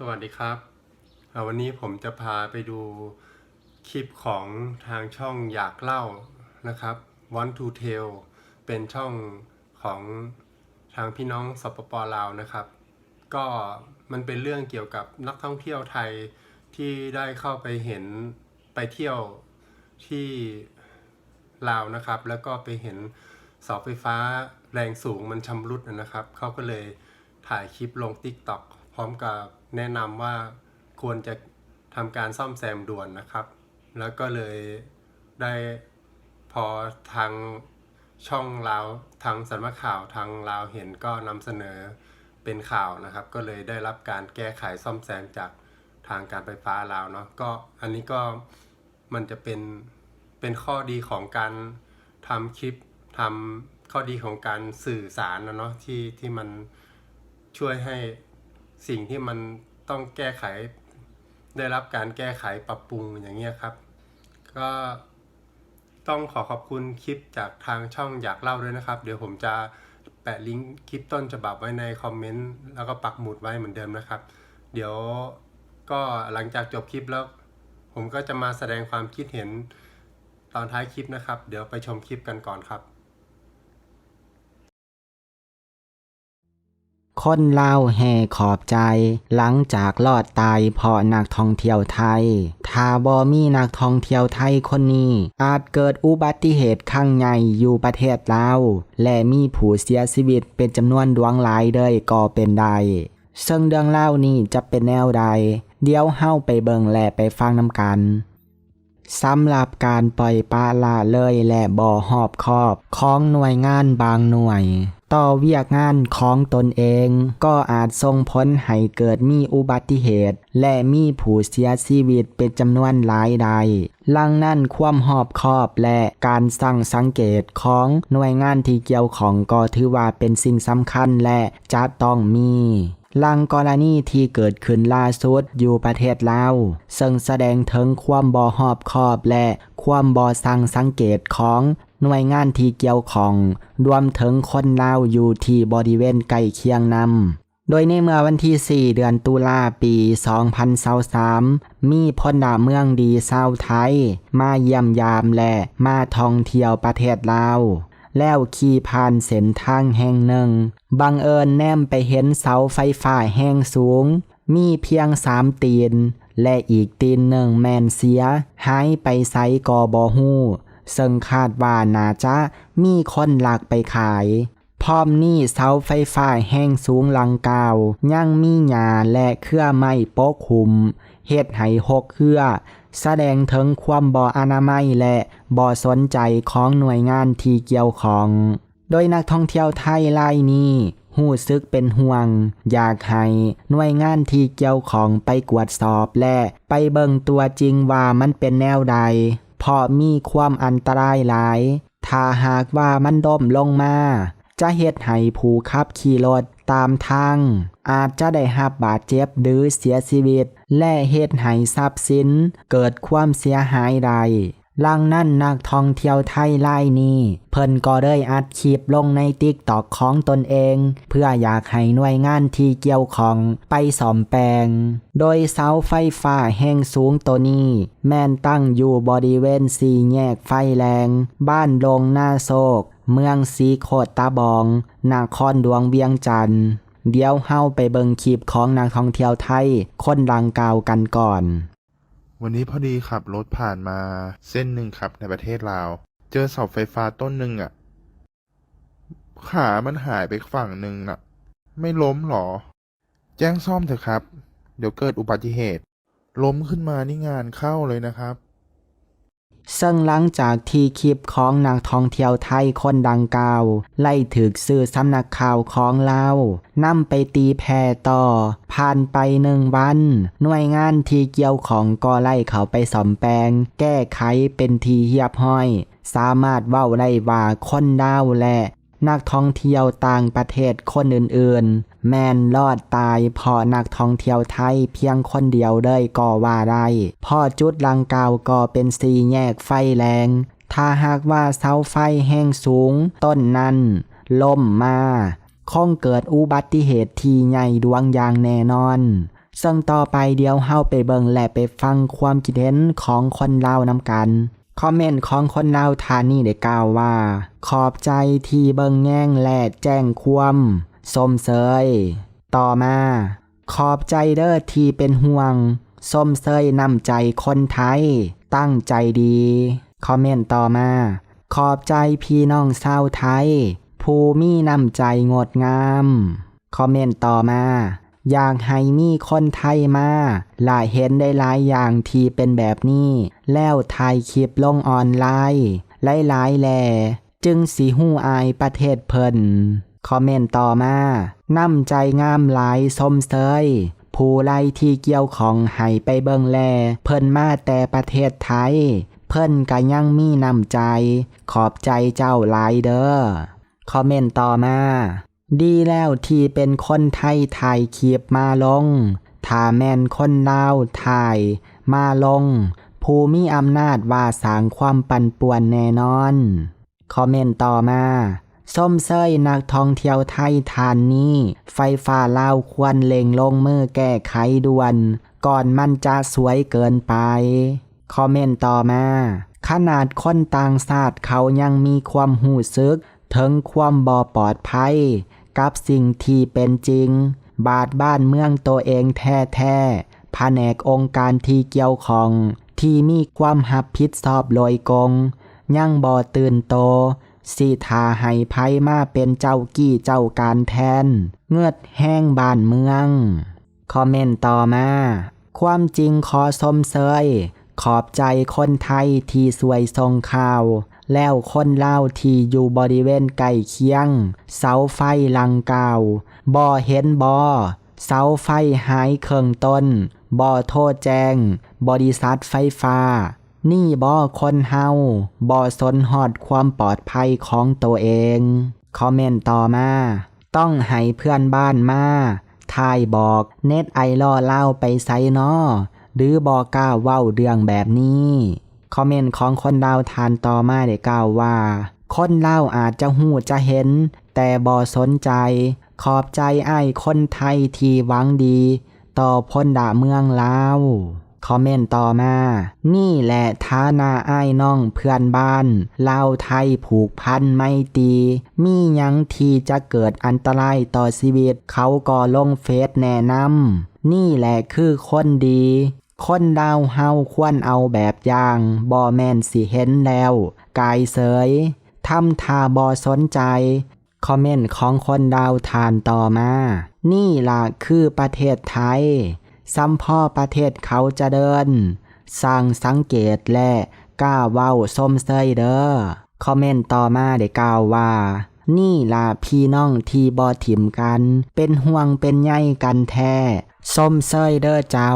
สวัสดีครับ วันนี้ผมจะพาไปดูคลิปของทางช่องอยากเล่านะครับ Want to Tell เป็นช่องของทางพี่น้องสปปลาวนะครับ ก็มันเป็นเรื่องเกี่ยวกับนักท่องเที่ยวไทยที่ได้เข้าไปเห็นไปเที่ยวที่ลาวนะครับ แล้วก็ไปเห็นเสาไฟฟ้าแรงสูงมันชำรุดนะครับ เขาก็เลยถ่ายคลิปลง TikTok ร้อมกับแนะนำว่าควรจะทำการซ่อมแซมด่วนนะครับ แล้วก็เลยได้พอทางช่องลาวทางสำนักข่าวทางลาวเห็นก็นำเสนอเป็นข่าวนะครับ ก็เลยได้รับการแก้ไขซ่อมแซมจากทางการไฟฟ้าลาวเนาะก็อันนี้ก็มันจะเป็นเป็นข้อดีของการทำคลิปทำข้อดีของการสื่อสารนะเนาะที่ที่มันช่วยให้ สิ่งที่มันต้องแก้ไข ได้รับการแก้ไขปรับปรุงอย่างเงี้ยครับ ก็ต้องขอขอบคุณคลิปจากทางช่องอยากเล่าด้วยนะครับ เดี๋ยวผมจะแปะลิงก์คลิปต้นฉบับไว้ในคอมเมนต์แล้วก็ปักหมุดไว้เหมือนเดิมนะครับ เดี๋ยวก็หลังจากจบคลิปแล้ว ผมก็จะมาแสดงความคิดเห็นตอนท้ายคลิปนะครับ เดี๋ยวไปชมคลิปกันก่อนครับ คนลาวแห่ขอบใจ หลังจากลอดตายเพราะนักท่องเที่ยวไทย ถ้าบ่มีนักท่องเที่ยวไทยคนนี้ อาจเกิดอุบัติเหตุครั้งใหญ่อยู่ประเทศลาว และมีผู้เสียชีวิตเป็นจำนวนดวงหลายเด้ยก็เป็นได้ซึ่งเรื่องเล่านี้จะเป็นแนวใด เดี๋ยวเฮาไปเบิ่งและไปฟังน้ำกันสำหรับการปล่อยปลาละเลยและบ่อหอบคอบของหน่วยงานบางหน่วย ต่อเวียกงานของตนเอง ก็อาจส่งผลให้เกิดมีอุบัติเหตุ และมีผู้เสียชีวิตเป็นจำนวนหลายใดลังนั่นความหอบคอบและการสั่งสังเกตของหน่วยงานที่เกี่ยวของก็ถือว่าเป็นสิ่งสำคัญและจะต้องมีลังกรณีที่เกิดขึ้นล่าสุดอยู่ประเทศลาวซึ่งแสดงถึงความบ่หอบคอบและความบ่สั่งสังเกตของ หน่วยงานที่เกี่ยวของรวมถึงคนลาวอยู่ที่บริเวณใกล้เคียงนำโดยในเมื่อวันที่ 4 เดือนตุลาปี 2023มีพลดาเมืองดีชาวไทย มาเยี่ยมยามและมาท่องเที่ยวประเทศลาวแล้วขี่ผ่านเส้นทางแห่งหนึ่ง บังเอิญแนมไปเห็นเสาไฟฟ้าแห้งสูง มีเพียงสามตีน และอีกตีนหนึ่งแมนเสีย หายไปไซกอบอฮู้ ซึ่งคาดว่าน่าจะมีคนหลักไปขายพร้อมนี่เสาไฟฟ้าแห้งสูงลังกาวยังมีหญ้าและเครือไม้โปกคุมเฮ็ดให้หกเครือ แสดงถึงความบ่อนามัยและบ่สนใจของหน่วยงานที่เกี่ยวของ โดยนักท่องเที่ยวไทยรายนี้หู้ซึกเป็นห่วง อยากให้หน่วยงานที่เกี่ยวของไปกวดสอบและไปเบิ่งตัวจริงว่ามันเป็นแนวใด พอมีความอันตรายหลาย ถ้าหากว่ามันด้มลงมา จะเหตุให้ผู้ขับขี่รถตามทาง อาจจะได้หับบาดเจ็บหรือเสียชีวิต และเหตุให้ทรัพย์สิน เกิดความเสียหายใด ลังนั่นนักท่องเที่ยวไทยรายนี้เพิ่นก็ได้อัดคลิปลงในติ๊กตอกของตนเอง เพื่ออยากให้หน่วยงานที่เกี่ยวของไปสอมแปลง โดยเสาไฟฟ้าแห่งสูงตัวนี้ แม่นตั้งอยู่บริเวณสี่แยกไฟแรง บ้านลงหน้าโศก เมืองสีโคตตาบองนครดวงเวียงจันทน์เดี๋ยวเฮาไปเบิงคลิปของนักท่องเที่ยวไทย คนดังกล่าวกันก่อน วันนี้พอดีขับรถผ่านมาเส้นหนึ่งครับในประเทศลาว เจอเสาไฟฟ้าต้นหนึ่งอะ่ะ ขามันหายไปฝั่งหนึ่งน่ะ ไม่ล้มหรอ แจ้งซ่อมเถอะครับ เดี๋ยวเกิดอุบัติเหตุ ล้มขึ้นมานี่งานเข้าเลยนะครับ ซึ่งหลังจากที่คลิปของนักท่องเที่ยวไทยคนดังกล่าว ไล่ถึกสื่อสำนักข่าวของเลานำไปตีแผ่ต่อ ผ่านไปหนึ่งวัน หน่วยงานที่เกี่ยวของก็ไล่เขาไปสอมแปลง แก้ไขเป็นทีเฮียบห้อย สามารถเว้าได้ว่าคนดาวและนักท่องเที่ยวต่างประเทศคนอื่นๆ แมนรอดตายพราะนักท่องเที่ยวไทยเพียงคนเดียวเลยก็ว่าได้พอจุดลังกาวก็เป็นสีแยกไฟแรง ถ้าหากว่าเสาไฟแห้งสูง ต้นนั้นล่มมาคงเกิดอุบัติเหตุที่ใหญ่ดวงอย่างแน่นอนซึ่งต่อไปเดียวเฮาไปเบิงและไปฟังความคิดเห็นของคนเลานำกัน คอมเมนต์ของคนเล่าทานี่ได้กล่าวว่า ขอบใจที่เบิงแง่งและแจ้งความ ส้มเสยต่อมา ขอบใจเด้อที่เป็นห่วง ส้มเซยนำใจคนไทย ตั้งใจดี คอมเมนต์ต่อมา ขอบใจพี่น้องชาวไทยผู้มีนำใจงดงาม คอมเมนต์ต่อมา อยากให้มีคนไทยมาหลายเห็นได้หลายอย่างที่เป็นแบบนี้ แล้วถ่ายคลิปลงออนไลน์หลายๆแหล่จึงสีหูอายประเทศเพิ่น คอมเมนต์ต่อมานำใจงามหลายสมเสยผู้ไล่ที่เกี่ยวของให้ไปเบิงแล เพิ่นมาแต่ประเทศไทย เพิ่นก็ยังมีนำใจ ขอบใจเจ้าหลายเด้อคอมเมนต์ต่อมา ดีแล้วที่เป็นคนไทยถ่ายคลิปมาลง ถ้าแม่นคนลาวถ่ายมาลง ผู้มีอำนาจว่าสางความปั่นป่วนแน่นอน คอมเมนต์ต่อมา ส้มเซยนักท่องเที่ยวไทยทานนี้ ไฟฟ้าลาวควรเล็งลงมือแก้ไขด่วน ก่อนมันจะสวยเกินไป คอมเมนต์ต่อมา ขนาดคนต่างชาติเขายังมีความหูซึก ถึงความบ่ปลอดภัย กับสิ่งที่เป็นจริง บาดบ้านเมืองตัวเองแท้ๆแผนกองค์การที่เกี่ยวของ ที่มีความหับผิดชอบลอยกง ยังบ่ตื่นโต สิทาให้ไพมาเป็นเจ้ากี้เจ้าการแทน เงือดแห้งบ้านเมือง คอมเมนต์ต่อมา ความจริงขอสมเสยขอบใจคนไทยที่สวยทรงข่าว แล้วคนเล่าที่อยู่บริเวณใกล้เคียง เสาไฟลังเกาบ่เห็นบ่เสาไฟหายเครื่องต้นบ่โทษแจ้ง บริษัทไฟฟ้า นี่บ่คนเฮาบ่สนหอดความปลอดภัยของตัวเอง คอมเมนต์ต่อมา ต้องให้เพื่อนบ้านมาทายบอกเน็ตไอล่อเล่าไปไซนอหรือบอกล้าเว้าเรื่องแบบนี้ คอมเมนต์ของคนดาวทานต่อมาได้กล่าวว่า คนเล่าอาจจะหูจะเห็น แต่บ่สนใจ ขอบใจไอ้คนไทยที่หวังดี ต่อพลดาเมืองลาว คอมเมนต์ต่อมา นี่แหละฐานะอ้ายน้องเพื่อนบ้านลาวไทยผูกพันไม่ตี มียังทีจะเกิดอันตรายต่อชีวิต เขาก็ลงเฟซแนะนำนี่แหละคือคนดีคนดาวเฮาควรเอาแบบอย่างบ่แมนสิเห็นแล้ว กายเสยทำทาบ่สนใจ คอมเมนต์ของคนดาวทานต่อมา นี่ล่ะคือประเทศไทย ซ้ำพ่อประเทศเขาจะเดิน สร้างสังเกตและกล้าเว้าส้มเซยเด้อ คอมเมนต์ต่อมาได้กล่าวว่า นี่ล่ะพี่น้องที่บ่ถิ่มกัน เป็นห่วงเป็นใยกันแท้ส้มเซยเด้อเจ้า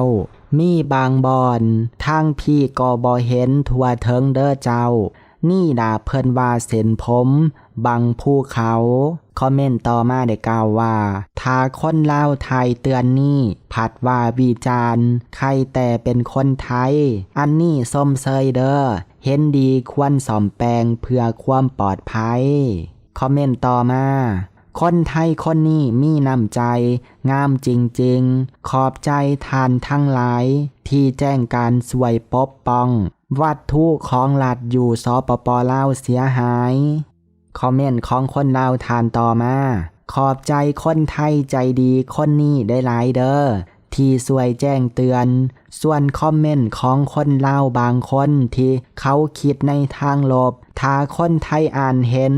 มีบางบอนทางพี่ก็บ่เห็นทัวเทิงเด้อเจ้า นี่ด่าเพิ่นว่าเส้นผม บังภูเขา คอมเมนต์ต่อมาได้กล่าวว่า ถ้าคนเลาไทยเตือนนี่ผัดว่าวิจารใครแต่เป็นคนไทย อันนี้ส้มเซยเด้อเห็นดีควรสอมแปลงเพื่อความปลอดภัย คอมเมนต์ต่อมาคนไทยคนนี้มีน้ำใจ งามจริงๆ ขอบใจทานทั้งหลาย ที่แจ้งการสวยปกป้อง วัตถุของรัฐอยู่สปปลาวเสียหาย คอมเมนต์ของคนลาวทานต่อมา ขอบใจคนไทยใจดีคนนี้ได้หลายเด้อที่สวยแจ้งเตือน ส่วนคอมเมนต์ของคนเล่าบางคนที่เขาคิดในทางลบ ถ้าคนไทยอ่านเห็น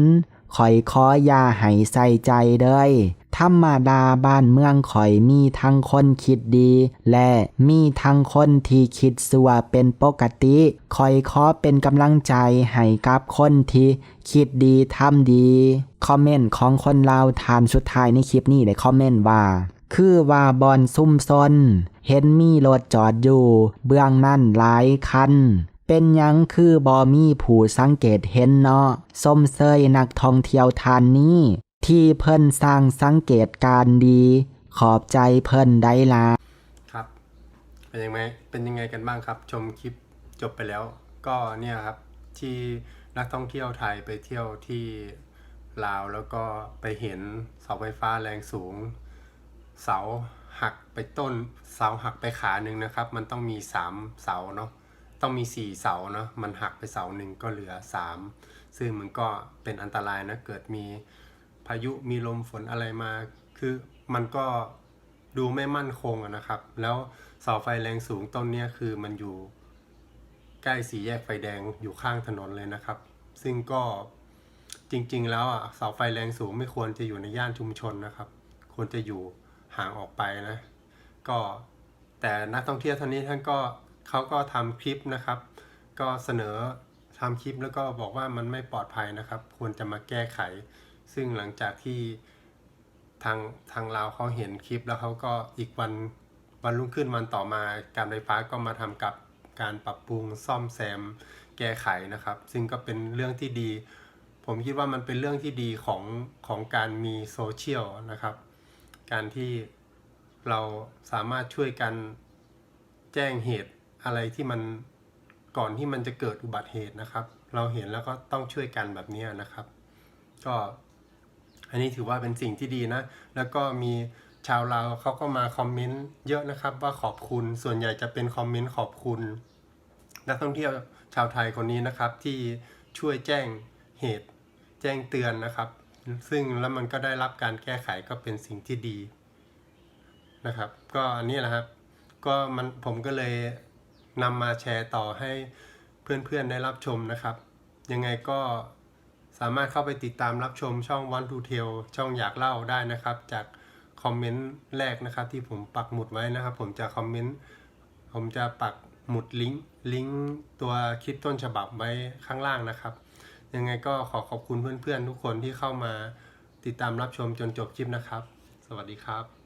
ข่อยขออย่าให้ใส่ใจเลย ธรรมดาบ้านเมืองข่อยมีทั้งคนคิดดี และมีทั้งคนที่คิดสัวเป็นปกติข่อยขอเป็นกำลังใจให้กับคนที่คิดดีทำดี คอมเมนต์ของคนลาวทานสุดท้ายในคลิปนี้ได้คอมเมนต์ว่า คือว่าบอนซุ่มซนเห็นมีรถจอดอยู่ เบื้องนั่นหลายคันเป็นยังคือบอมีผู้สังเกตเห็นเนาะส้มเซยนักท่องเที่ยวทานนี้ ที่เพิ่นสร้างสังเกตการณ์ดี ขอบใจเพิ่นได้ละครับเป็นยังไงเป็นยังไงกันบ้างครับ ชมคลิปจบไปแล้ว ก็เนี่ยครับที่นักท่องเที่ยวไทยไปเที่ยวที่ลาวแล้วก็ไปเห็นเสาไฟฟ้าแรงสูง เสาหักไปต้น เสาหักไปขาหนึ่งนะครับ มันต้องมีสามเสาเนาะต้องมีสี่เสาเนาะมันหักไปเสาหนึ่งก็เหลือสามซึ่งมันก็เป็นอันตรายนะเกิดมี พายุมีลมฝนอะไรมา คือมันก็ดูไม่มั่นคงนะครับ แล้วเสาไฟแรงสูงต้นนี้คือมันอยู่ใกล้สี่แยกไฟแดงอยู่ข้างถนนเลยนะครับ ซึ่งก็จริงๆ แล้วอะเสาไฟแรงสูงไม่ควรจะอยู่ในย่านชุมชนนะครับ ควรจะอยู่ห่างออกไปนะ ก็แต่นักท่องเที่ยวท่านนี้ท่านก็เขาก็ทำคลิปนะครับ ก็เสนอทำคลิปแล้วก็บอกว่ามันไม่ปลอดภัยนะครับ ควรจะมาแก้ไข ซึ่งหลังจากที่ทางทางลาวเขาเห็นคลิปแล้วเขาก็อีกวันวันรุ่งขึ้นวันต่อมาการไฟฟ้าก็มาทำกับการปรับปรุงซ่อมแซมแก้ไขนะครับ ซึ่งก็เป็นเรื่องที่ดี ผมคิดว่ามันเป็นเรื่องที่ดีของของการมีโซเชียลนะครับ การที่เราสามารถช่วยกันแจ้งเหตุอะไรที่มันก่อนที่มันจะเกิดอุบัติเหตุนะครับ เราเห็นแล้วก็ต้องช่วยกันแบบนี้นะครับ ก็ อันนี้ถือว่าเป็นสิ่งที่ดีนะ แล้วก็มีชาวลาวเขาก็มาคอมเมนต์เยอะนะครับว่าขอบคุณส่วนใหญ่จะเป็นคอมเมนต์ขอบคุณ นักท่องเที่ยวชาวไทยคนนี้นะครับ ที่ช่วยแจ้งเหตุแจ้งเตือนนะครับ ซึ่งแล้วมันก็ได้รับการแก้ไขก็เป็นสิ่งที่ดีนะครับ ก็อันนี้แหละครับ ก็มันผมก็เลยนำมาแชร์ต่อให้เพื่อนๆได้รับชมนะครับ ยังไงก็ สามารถเข้าไปติดตามรับชมช่อง One to Tell ช่องอยากเล่าได้นะครับ จากคอมเมนต์แรกนะครับที่ผมปักหมุดไว้นะครับ ผมจะคอมเมนต์ผมจะปักหมุดลิงก์ลิงก์ตัวคลิปต้นฉบับไว้ข้างล่างนะครับ ยังไงก็ขอขอบคุณเพื่อนๆ ทุกคนที่เข้ามาติดตามรับชมจนจบคลิปนะครับ สวัสดีครับ